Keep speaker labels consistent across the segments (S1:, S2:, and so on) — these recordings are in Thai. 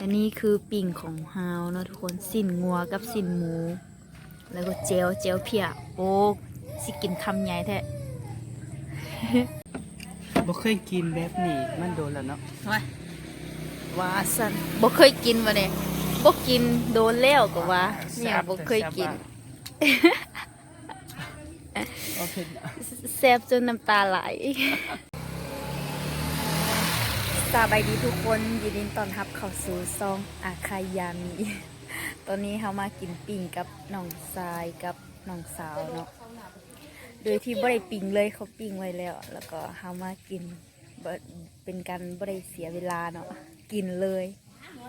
S1: อันนี้คือปิ่งของฮาวเนาะทุกคนสิ้นงัวกับสิ้นหมู แล้วก็เจลเจลเพียโอ้สิกินคำใหญ่แท้
S2: บ่เคยกินแบบนี้มันโดนแล้วเนาะ
S1: ว่าว่าสันบ่เคยกินมาเนี่ยบ่กินโดนแล้วก็ว่าเนี่ยบ่เคยกิน
S2: โอเค
S1: แซ่บจนน้ำตาไหล สบายดีทุกคนยินดีต้อนรับเข้าสู่ซองอาคายามีตอนนี้เขามากินปิ่งกับน้องทรายกับน้องสาวเนาะโดยที่บ่ได้ปิ่งเลยเขาปิ่งไว้แล้ว แล้วก็เขามากินเป็นการบ่ได้เสียเวลาเนาะกินเลย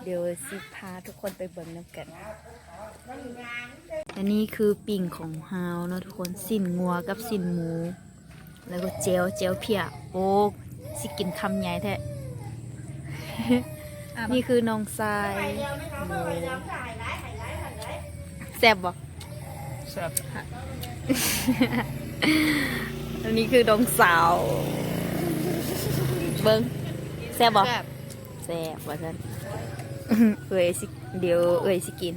S1: เดี๋ยวสิพาทุกคนไปเบิ่งน้ำกันอันนี้คือปิ่งของฮาวเนาะทุกคนสิ้นงัวกับสิ้นหมู แล้วก็เจลเจลเพียโอ้สิกินคำใหญ่แท้ นี่คือน้องทรายโอ้แซ่บบ่
S2: แซ่บ
S1: อันนี้คือน้องสาว เบิ้งแซ่บบ่แซ่บว่าซั่นเอ้ยสิเดี๋ยวเอ้ยสิกิน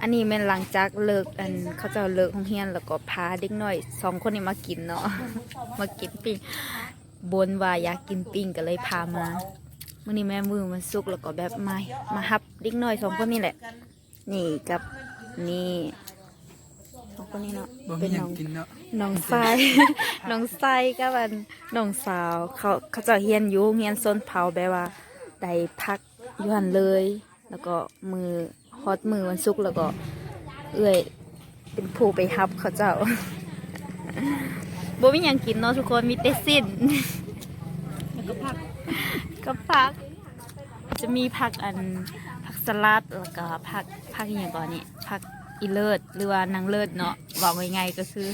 S1: อันนี้แม่นหลังจากเลิกอันเขาเจะเลิกโรงเรียนแล้วก็พาเด็กน้อยสองคนนี้มากินเนาะมากินปิ้งบนว่าอยากกินปิ้งก็เลยพามา มื่อนี้แม่มือมันสุกแล้วก็แบบมามาฮับเด็กน้อยสองคนนี่แหละ นี่กับนี่สองคนนี้เนาะ
S2: บ่มี
S1: เป็น
S2: หยั
S1: น้
S2: ง
S1: อง
S2: กินเนาะ
S1: น้องทรายน้องทรายกับอันน้องสาวเขาเขาจะเฮียนอยู่เฮียนส้นเผาแบบว่าได้พักอยูหันเลย แล้วก็มือฮอตมือวันศุกร์แล้วก็ เอื้อยเป็นผู้ไปฮับเขาเจ้าบ่มีหยังกินเนาะทุกคนมีแต่สิ้นแล้วก็ผัก ก็ผัก จะมีผักอันผักสลัดแล้วก็ผักผักอหย่างก่อนนี่ผักอีเลิศหรือว่านางเลิศเนาะบอกง่ายๆก็คือ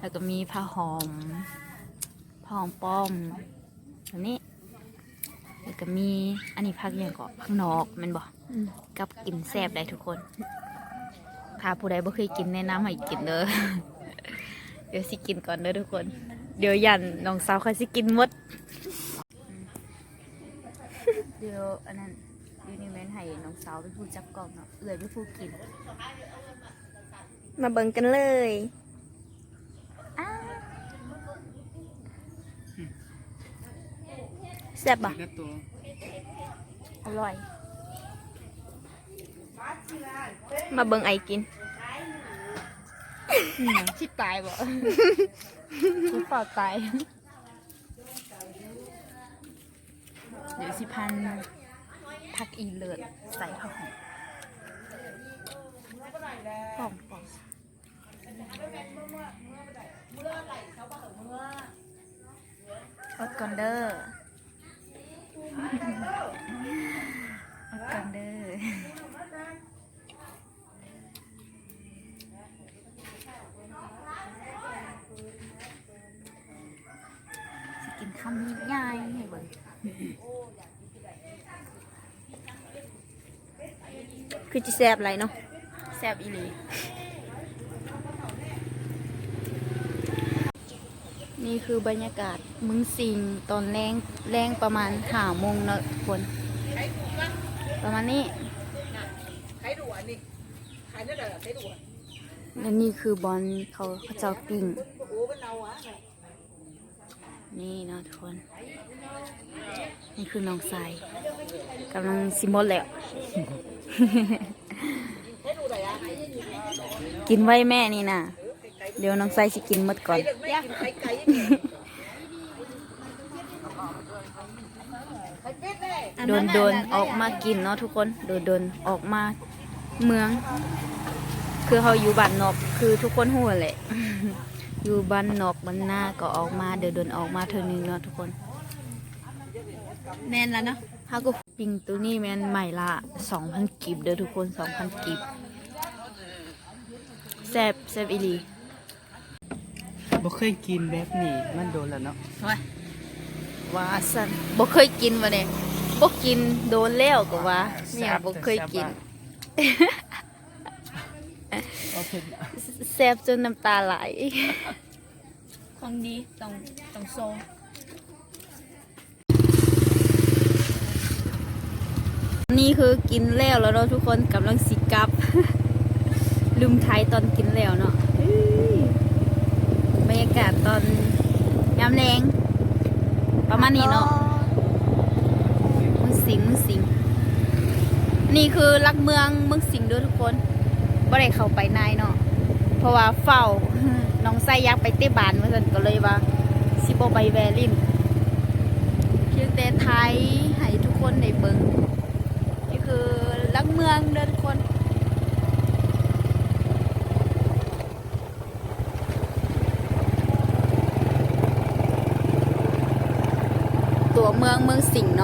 S1: แล้วก็มีผ้าหอมผ้าหอมป้อมอันนี้แล้วก็มีอันนี้ผักอหย่างก่อนผักนอกแมันบอกกับกินแซ่บได้ทุกคนถ้าผู้ใดบ่เคยกินแนะนำให้กินเด้อเดี๋ยวสิกินก่อนเด้อทุกคน เดี๋ยวยันน้องสาวค่อยสิกินหมด เดี๋ยวอันนั้นยูนิเมนให้น้องสาวเป็นผู้จับกล่องเนาะเอื่อยเป็นผู้กินมาเบิ่งกันเลยอ้าวแซ่บบ่ะ
S2: เดี๋ยวตัว
S1: อร่อย มาเบิ่งไอกินชิตายบ่ชิเปล่าตาย เดี๋ยวสิพันพักอีเลิศใส่ผ้าห่มป่องป่องอดก่อนเด้ออดก่อนเด้อสิกินคำนี้ง่ายให้เบิ่ง คือจะแซบอะไรเนาะแซบอีหลีนี่คือบรรยากาศมึงสิงตอนแรงแรงประมาณห้าโมงเนาะทุกคน ประมาณนี้และนี่คือบอลเขาเขาเจ้าปิ้งนี่เนาะทุกคน นี่คือน้องทรายกำลังซิมบอลแล้ว กินไว้แม่นี่นะเดี๋ยวน้องไซสิกินหมดก่อน โดนโดนๆออกมากินเนาะทุกคน โดนโดนๆออกมาเมือง คือเขาอยู่บ้านนอก คือทุกคนหัวแหละ อยู่บ้านนอกบ้านหน้าก็ออกมา เดินโดนๆออกมาเท่านึงเนาะทุกคน
S3: แมนแล้วเนาะ
S1: ฮาก็ ปิงตัวนี้แม่นใหม่ละสองพันกีบเด้อทุกคนสองพันกีบแซบแซบอีหลี
S2: บ่เคยกินแบบนี้มันโดนแล้วเนาะ
S1: ว่าว่าสันบ่เคยกินมาเนี่ยบ่กินโดนแล้วก็ว่าเนี่ยบ่เคยกิน
S2: โอเค
S1: แซบจนน้ำตาไหล
S3: ของดีต้องต้องโซ
S1: คือกินแล้วแล้วเนาะทุกคนกำลังสิกับ ลืมไทยตอนกินแล้วเนาะบรรยากาศตอนยามแรงประมาณนี้เนาะมืองสิงมืองสิง นี่คือลักเมืองมืองสิงด้วยทุกคนบ่ได้เข้าไปในเนาะเพราะว่าเฝ้าน้องไส้ยากไปเตะบานเมาสันก็เลยว่าสิบไปแวลินเพียงแต่ไทยให้ทุกคนได้เบิง คือลักเมืองเดินคน ตัวเมืองเมืองสิงห์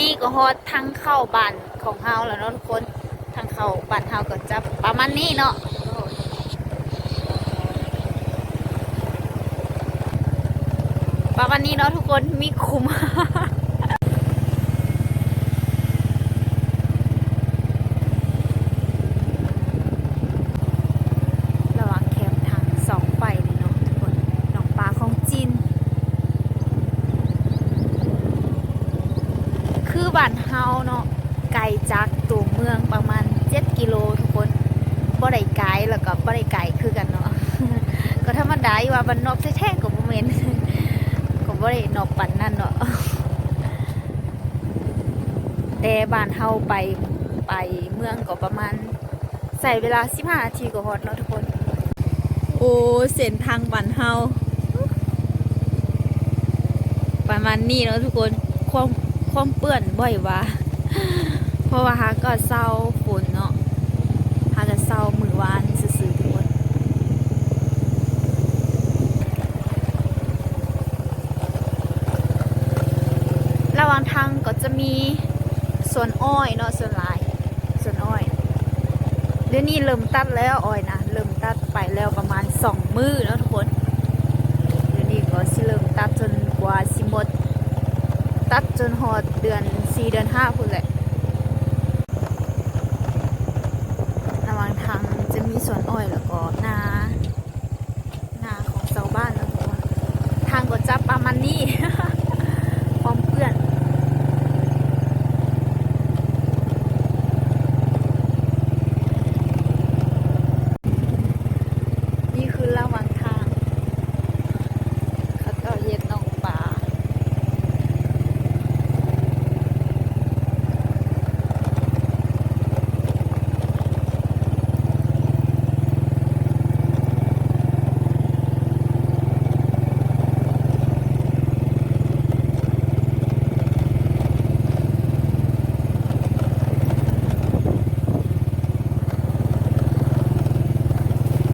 S1: นี้ก็ฮอดทางเข้าบ้านของเฮาแล้วเนาะทุกคนทางเข้าบ้านเฮาก็จะประมาณนี้เนาะประมาณนี้เนาะทุกคนมีคุ้ม ระหว่างแคมป์ทางสองไฟเลยเนาะทุกคนหนองปลาของจีน คือบ้านเฮาเนาะไกลจากตัวเมืองประมาณ 7 กิโลทุกคนบ่ได้ไกลแล้วก็บ่ได้ไกลคือกันเนาะ ก็ธรรม ดายว่าบ้านนอกแท้ๆก็บ่แม่นก็บ่ได้นอกปันนั่นเนาะแต่บ้านเฮาไปไปเมืองก็ประมาณใส่เวลา15นาทีก็ฮอดเนาะทุกคน โอ้เส้นทางบ้านเฮาประมาณนี้เนาะทุกคนความความเปื้อนบ่อยว่าเพราะว่าหาก็เศร้าฝนเนาะหาก็เศร้ามือวาน ทางก็จะมีสวนอ้อยเนาะสวนลายสวนอ้อย เดี๋ยวนี้เริ่มตัดแล้วอ้อยนะเริ่มตัดไปแล้วประมาณสองมือแล้วทุกคน เดี๋ยวนี้ก็สิเริ่มตัดจนกว่าสิหมด ตัดจนหอดเดือนสี่เดือนห้าคุณแหละระหว่างทางจะมีสวนอ้อยแล้วก็นานาของชาวบ้านแล้วทุกคนทางก็จะประมาณนี้